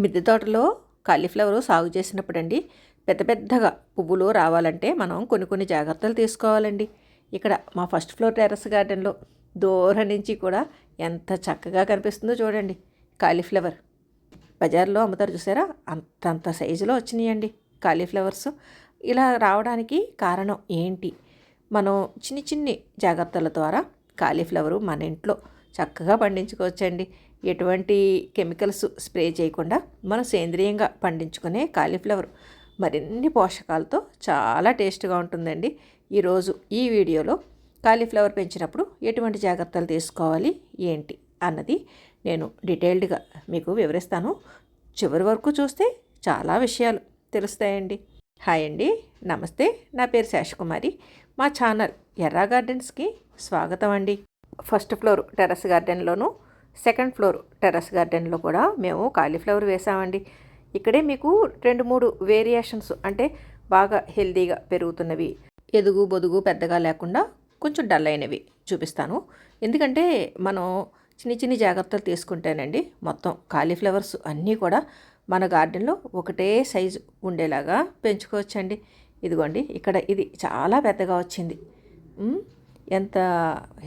మిద్దె తోటలో కాలీఫ్లవర్ సాగు చేసినప్పుడు అండి పెద్ద పెద్దగా పువ్వులు రావాలంటే మనం కొన్ని కొన్ని జాగ్రత్తలు తీసుకోవాలండి. ఇక్కడ మా ఫస్ట్ ఫ్లోర్ టెర్రస్ గార్డెన్లో దూరం నుంచి కూడా ఎంత చక్కగా కనిపిస్తుందో చూడండి కాలీఫ్లవర్. బజార్లో అమ్ముతారు చూసారా? అంతంత సైజులో వచ్చినాయండి కాలీఫ్లవర్స్. ఇలా రావడానికి కారణం ఏంటి? మనం చిన్ని చిన్ని జాగ్రత్తల ద్వారా కాలీఫ్లవరు మన ఇంట్లో చక్కగా పండించుకోవచ్చండి. ఎటువంటి కెమికల్స్ స్ప్రే చేయకుండా మనం సేంద్రియంగా పండించుకునే కాలీఫ్లవర్ మరిన్ని పోషకాలతో చాలా టేస్ట్గా ఉంటుందండి. ఈరోజు ఈ వీడియోలో కాలీఫ్లవర్ పెంచినప్పుడు ఎటువంటి జాగ్రత్తలు తీసుకోవాలి ఏంటి అన్నది నేను డీటెయిల్డ్గా మీకు వివరిస్తాను. చివరి వరకు చూస్తే చాలా విషయాలు తెలుస్తాయండి. హాయ్ అండి నమస్తే. నా పేరు శేషకుమారి. మా ఛానల్ ఎర్రా గార్డెన్స్కి స్వాగతం అండి. ఫస్ట్ ఫ్లోర్ టెర్రస్ గార్డెన్లోను సెకండ్ ఫ్లోర్ టెర్రస్ గార్డెన్లో కూడా మేము కాలీఫ్లవర్ వేసామండి. ఇక్కడే మీకు రెండు మూడు వేరియేషన్స్ అంటే బాగా హెల్తీగా పెరుగుతున్నవి. ఎదుగు బొదుగు పెద్దగా లేకుండా కొంచెం డల్ అయినవి చూపిస్తాను. ఎందుకంటే మనం చిన్ని చిన్ని జాగ్రత్తలు తీసుకుంటేనండి మొత్తం కాలీఫ్లవర్స్ అన్నీ కూడా మన గార్డెన్లో ఒకటే సైజు ఉండేలాగా పెంచుకోవచ్చండి. ఇదిగోండి ఇక్కడ ఇది చాలా పెద్దగా వచ్చింది. ఎంత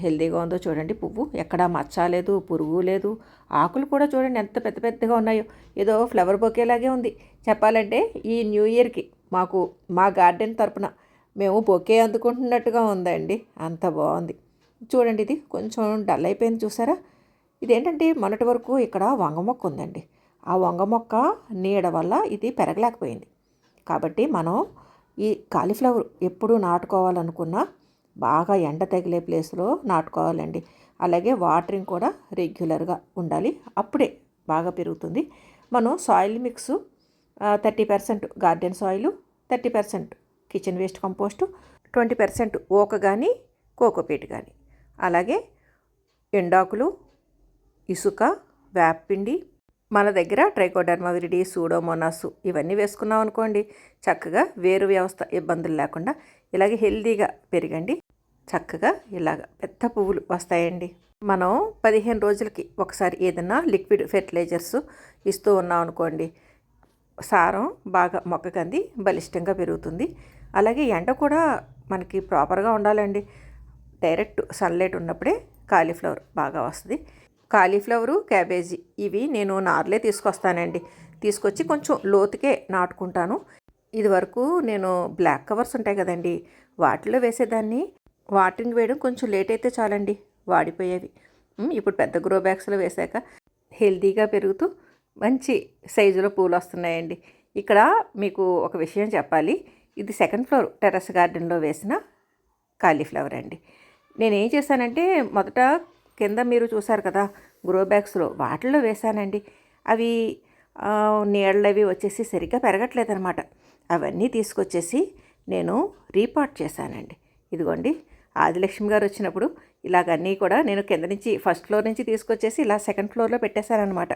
హెల్దీగా ఉందో చూడండి. పువ్వు ఎక్కడా మచ్చ లేదు పురుగు లేదు. ఆకులు కూడా చూడండి ఎంత పెద్ద పెద్దగా ఉన్నాయో. ఏదో ఫ్లవర్ బొకేలాగే ఉంది. చెప్పాలంటే ఈ న్యూ ఇయర్కి మాకు మా గార్డెన్ తరపున మేము బొకే అందుకుంటున్నట్టుగా ఉందండి. అంత బాగుంది. చూడండి ఇది కొంచెం డల్ అయిపోయింది చూసారా? ఇదేంటంటే మొన్నటి వరకు ఇక్కడ వంగ మొక్క ఉందండి. ఆ వంగ మొక్క నీడ వల్ల ఇది పెరగలేకపోయింది. కాబట్టి మనం ఈ కాలీఫ్లవర్ ఎప్పుడు నాటుకోవాలనుకున్నా బాగా ఎండ తగిలే ప్లేస్లో నాటుకోవాలండి. అలాగే వాటరింగ్ కూడా రెగ్యులర్గా ఉండాలి. అప్పుడే బాగా పెరుగుతుంది. మనం soil mix thirty percent garden soil thirty percent kitchen waste compost twenty percent ఓక కానీ కోకోపీట్ కానీ అలాగే ఎండాకులు ఇసుక వేపపిండి మన దగ్గర ట్రైకోడర్మా విరిడి సూడోమోనాసు ఇవన్నీ వేసుకున్నాం అనుకోండి చక్కగా వేరు వ్యవస్థ ఇబ్బందులు లేకుండా ఇలాగే హెల్దీగా పెరగండి. చక్కగా ఇలాగ పెద్ద పువ్వులు వస్తాయండి. మనం పదిహేను రోజులకి ఒకసారి ఏదైనా లిక్విడ్ ఫెర్టిలైజర్స్ ఇస్తూ ఉన్నాం అనుకోండి సారం బాగా మొక్కకంది బలిష్టంగా పెరుగుతుంది. అలాగే ఎండ కూడా మనకి ప్రాపర్గా ఉండాలండి. డైరెక్ట్ సన్లైట్ ఉన్నప్పుడే కాలీఫ్లవర్ బాగా వస్తుంది. కాలీఫ్లవరు క్యాబేజీ ఇవి నేను నార్లే తీసుకొస్తానండి. తీసుకొచ్చి కొంచెం లోతుకే నాటుకుంటాను. ఇది వరకు నేను బ్లాక్ కవర్స్ ఉంటాయి కదండి వాటిలో వేసేదాన్ని. వాటిని వేయడం కొంచెం లేట్ అయితే చాలండి వాడిపోయేవి. ఇప్పుడు పెద్ద గ్రో బ్యాగ్స్లో వేసాక హెల్తీగా పెరుగుతూ మంచి సైజులో పూలు వస్తున్నాయండి. ఇక్కడ మీకు ఒక విషయం చెప్పాలి ఇది సెకండ్ ఫ్లోర్ టెర్రస్ గార్డెన్లో వేసిన కాలీఫ్లవర్ అండి. నేను ఏం చేశానంటే మొదట కింద మీరు చూసారు కదా గ్రో బ్యాగ్స్లో వాటిల్లో వేశానండి. అవి ఆ, నీళ్ళు అవి వచ్చేసి సరిగ్గా పెరగట్లేదనమాట. అవన్నీ తీసుకొచ్చేసి నేను రీపాట్ చేశానండి. ఇదిగోండి ఆదిలక్ష్మి గారు వచ్చినప్పుడు ఇలాగన్నీ కూడా నేను కింద నుంచి ఫస్ట్ ఫ్లోర్ నుంచి తీసుకొచ్చేసి ఇలా సెకండ్ ఫ్లోర్లో పెట్టేశానమాట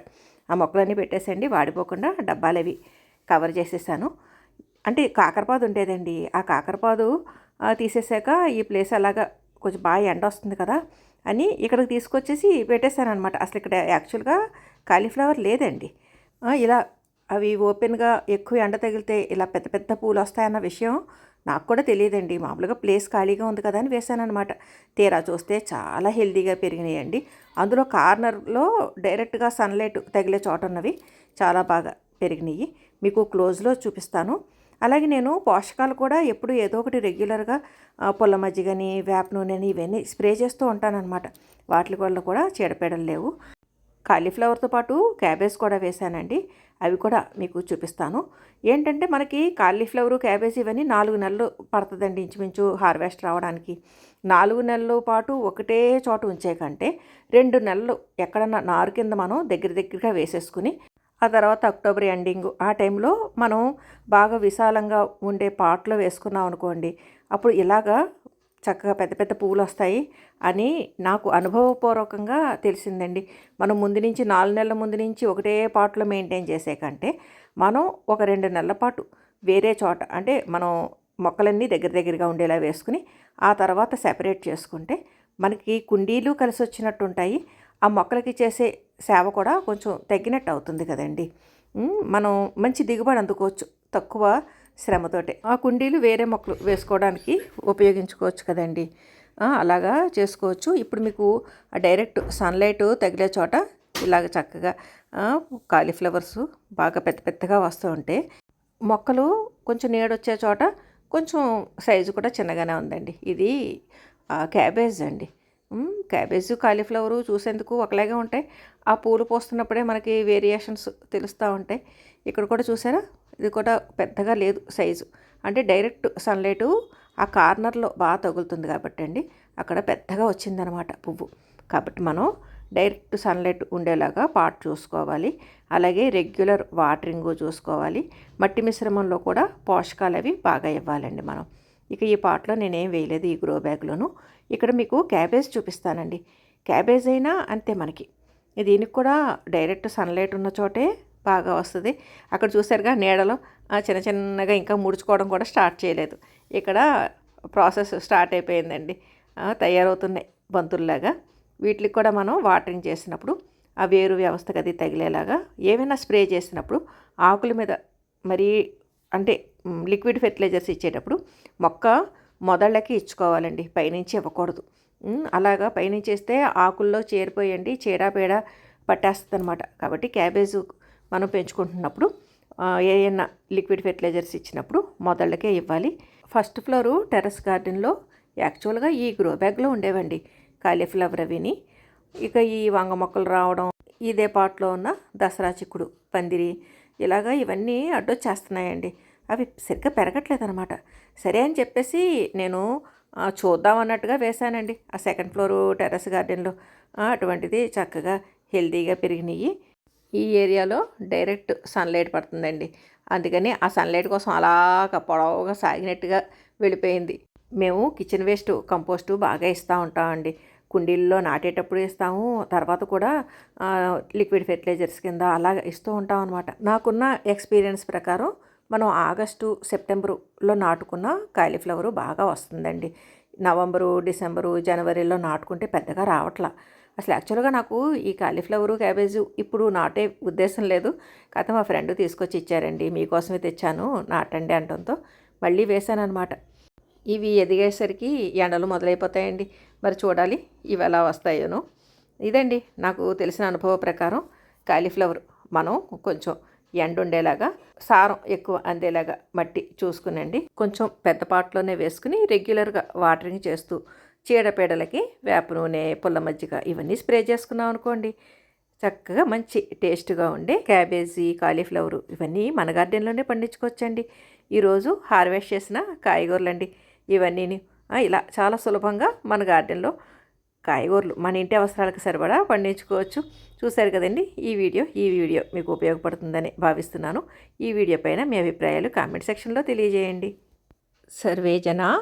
ఆ మొక్కలన్నీ పెట్టేసండి వాడిపోకుండా డబ్బాలు అవి కవర్ చేసేసాను. అంటే కాకరపాదు ఉండేదండి. ఆ కాకరపాదు తీసేసాక ఈ ప్లేస్ అలాగా కొంచెం బాగా ఎండ వస్తుంది కదా అని ఇక్కడికి తీసుకొచ్చేసి పెట్టేశానమాట అసలు ఇక్కడ యాక్చువల్గా కాలీఫ్లవర్ లేదండి. ఇలా అవి ఓపెన్గా ఎక్కువ ఎండ తగిలితే ఇలా పెద్ద పెద్ద పూలు వస్తాయన్న విషయం నాకు కూడా తెలియదండి. మామూలుగా ప్లేస్ ఖాళీగా ఉంది కదా అని వేసాను అనమాట తీరా చూస్తే చాలా హెల్దీగా పెరిగినాయండి. అందులో కార్నర్లో డైరెక్ట్గా సన్లైట్ తగిలే చోట ఉన్నవి చాలా బాగా పెరిగినాయి. మీకు క్లోజ్లో చూపిస్తాను. అలాగే నేను పోషకాలు కూడా ఎప్పుడు ఏదో ఒకటి రెగ్యులర్గా పుల్ల మజ్జిగని వేప నూనెని ఇవన్నీ స్ప్రే చేస్తూ ఉంటానన్నమాట. వాటి వల్ల కూడా చీడపీడలు లేవు. కాలీఫ్లవర్తో పాటు క్యాబేజ్ కూడా వేశానండి. అవి కూడా మీకు చూపిస్తాను. ఏంటంటే మనకి కాలీఫ్లవర్ క్యాబేజ్ ఇవన్నీ నాలుగు నెలలు పడుతుందండి ఇంచుమించు హార్వెస్ట్ రావడానికి. నాలుగు నెలల పాటు ఒకటే చోట ఉంచే కంటే రెండు నెలలు ఎక్కడన్నా నారు కింద మనం దగ్గర దగ్గరగా వేసేసుకుని ఆ తర్వాత అక్టోబర్ ఎండింగ్ ఆ టైంలో మనం బాగా విశాలంగా ఉండే పాట్లో వేసుకున్నాం అనుకోండి అప్పుడు ఇలాగా చక్కగా పెద్ద పెద్ద పువ్వులు వస్తాయి అని నాకు అనుభవపూర్వకంగా తెలిసిందండి. మనం ముందు నుంచి నాలుగు నెలల ముందు నుంచి ఒకటే పాటలో మెయింటైన్ చేసే కంటే మనం ఒక రెండు నెలల పాటు వేరే చోట అంటే మనం మొక్కలన్నీ దగ్గర దగ్గరగా ఉండేలా వేసుకుని ఆ తర్వాత సెపరేట్ చేసుకుంటే మనకి కుండీలు కలిసి వచ్చినట్టు ఉంటాయి ఆ మొక్కలకి చేసే సేవ కూడా కొంచెం తగ్గినట్టు అవుతుంది కదండి మనం మంచి దిగుబడి అందుకోవచ్చు. తక్కువ శ్రమతోటే. ఆ కుండీలు వేరే మొక్కలు వేసుకోవడానికి ఉపయోగించుకోవచ్చు కదండి. అలాగా చేసుకోవచ్చు. ఇప్పుడు మీకు డైరెక్ట్ సన్లైట్ తగిలే చోట ఇలాగ చక్కగా కాలీఫ్లవర్స్ బాగా పెద్ద పెద్దగా వస్తూ ఉంటే మొక్కలు కొంచెం నీడొచ్చే చోట కొంచెం సైజు కూడా చిన్నగానే ఉందండి. ఇది క్యాబేజ్ అండి. క్యాబేజ్ కాలీఫ్లవరు చూసేందుకు ఒకలాగే ఉంటాయి. ఆ పూలు పోస్తున్నప్పుడే మనకి వేరియేషన్స్ తెలుస్తూ ఉంటాయి. ఇక్కడ కూడా చూసారా? ఇది కూడా పెద్దగా లేదు సైజు. అంటే డైరెక్ట్ సన్లైటు ఆ కార్నర్లో బాగా తగులుతుంది కాబట్టి అండి. అక్కడ పెద్దగా వచ్చిందనమాట పువ్వు. కాబట్టి మనం డైరెక్ట్ సన్లైట్ ఉండేలాగా పాట్ చూసుకోవాలి. అలాగే రెగ్యులర్ వాటరింగ్ చూసుకోవాలి. మట్టి మిశ్రమంలో కూడా పోషకాలు అవి బాగా ఇవ్వాలండి మనం. ఇక ఈ పాట్లో నేనేం వేయలేదు ఈ గ్రో బ్యాగ్లోను. ఇక్కడ మీకు క్యాబేజ్ చూపిస్తానండి. క్యాబేజ్ అయినా అంతే మనకి. దీనికి కూడా డైరెక్ట్ సన్లైట్ ఉన్న చోటే బాగా వస్తుంది. అక్కడ చూసారుగా నీడలో చిన్న చిన్నగా ఇంకా ముడుచుకోవడం కూడా స్టార్ట్ చేయలేదు. ఇక్కడ ప్రాసెస్ స్టార్ట్ అయిపోయిందండి. తయారవుతున్నాయి బంతుల్లాగా. వీటికి కూడా మనం వాటరింగ్ చేసినప్పుడు ఆ వేరు వ్యవస్థకు అది తగిలేలాగా ఏమైనా స్ప్రే చేసినప్పుడు ఆకుల మీద మరీ అంటే లిక్విడ్ ఫెర్టిలైజర్స్ ఇచ్చేటప్పుడు మొక్క మొదళ్ళకి ఇచ్చుకోవాలండి. పైనుంచి ఇవ్వకూడదు. అలాగా పైనుంచి ఇస్తే ఆకుల్లో చేరిపోయండి చీడపేడ పట్టేస్తుంది అనమాట కాబట్టి క్యాబేజ్ మనం పెంచుకుంటున్నప్పుడు ఆ, ఏదైనా లిక్విడ్ ఫెర్టిలైజర్స్ ఇచ్చినప్పుడు మొదళ్ళకే ఇవ్వాలి. ఫస్ట్ ఫ్లోరు టెర్రస్ గార్డెన్లో యాక్చువల్గా ఈ గ్రో బ్యాగ్లో ఉండేవండి కాలీఫ్లవర్ అవిని. ఇక ఈ వంగ మొక్కలు రావడం ఇదే పాట్లో ఉన్న దసరా చిక్కుడు పందిరి ఇలాగా ఇవన్నీ అడ్డొచ్చేస్తున్నాయండి. అవి సరిగ్గా పెరగట్లేదు అనమాట సరే అని చెప్పేసి నేను చూద్దాం అన్నట్టుగా వేశానండి. ఆ సెకండ్ ఫ్లోరు టెర్రస్ గార్డెన్లో అటువంటిది చక్కగా హెల్తీగా పెరిగినాయి ఈ ఏరియాలో డైరెక్ట్ సన్లైట్ పడుతుందండి. అందుకని ఆ సన్లైట్ కోసం అలాగ పొడవుగా సాగినట్టుగా వెళ్ళిపోయింది. మేము కిచెన్ వేస్ట్ కంపోస్టు బాగా ఇస్తూ ఉంటామండి. కుండీల్లో నాటేటప్పుడు ఇస్తాము. తర్వాత కూడా లిక్విడ్ ఫెర్టిలైజర్స్ కింద అలాగ ఇస్తూ ఉంటాం అనమాట నాకున్న ఎక్స్పీరియన్స్ ప్రకారం మనం ఆగస్టు సెప్టెంబరులో నాటుకున్న కాలీఫ్లవరు బాగా వస్తుందండి. నవంబరు డిసెంబరు జనవరిలో నాటుకుంటే పెద్దగా రావట్లా. అసలు యాక్చువల్గా నాకు ఈ కాలీఫ్లవరు క్యాబేజు ఇప్పుడు నాటే ఉద్దేశం లేదు. కథ మా ఫ్రెండ్ తీసుకొచ్చి ఇచ్చారండి. మీకోసమే తెచ్చాను నాటండి అంటంతో మళ్ళీ వేశానమాట అనమాట ఇవి ఎదిగేసరికి ఎండలు మొదలైపోతాయండి. మరి చూడాలి ఇవి ఎలా వస్తాయోనో. ఇదండి నాకు తెలిసిన అనుభవ ప్రకారం కాలీఫ్లవర్. మనం కొంచెం ఎండ ఉండేలాగా సారం ఎక్కువ అందేలాగా మట్టి చూసుకునండి. కొంచెం పెద్ద పాటలోనే వేసుకుని రెగ్యులర్గా వాటరింగ్ చేస్తూ చీడపీడలకి వేప నూనె పుల్ల మజ్జిగ ఇవన్నీ స్ప్రే చేసుకున్నాం అనుకోండి. చక్కగా మంచి టేస్ట్గా ఉండే క్యాబేజీ కాలీఫ్లవర్ ఇవన్నీ మన గార్డెన్లోనే పండించుకోవచ్చండి. ఈరోజు హార్వెస్ట్ చేసిన కాయగూరలండి. ఇవన్నీ ఇలా చాలా సులభంగా మన గార్డెన్లో కాయగూరలు మన ఇంటి అవసరాలకు సరిపడా పండించుకోవచ్చు. చూశారు కదండి ఈ వీడియో ఈ వీడియో మీకు ఉపయోగపడుతుందని భావిస్తున్నాను. ఈ వీడియో పైన మీ అభిప్రాయాలు కామెంట్ సెక్షన్లో తెలియజేయండి. సర్వే జన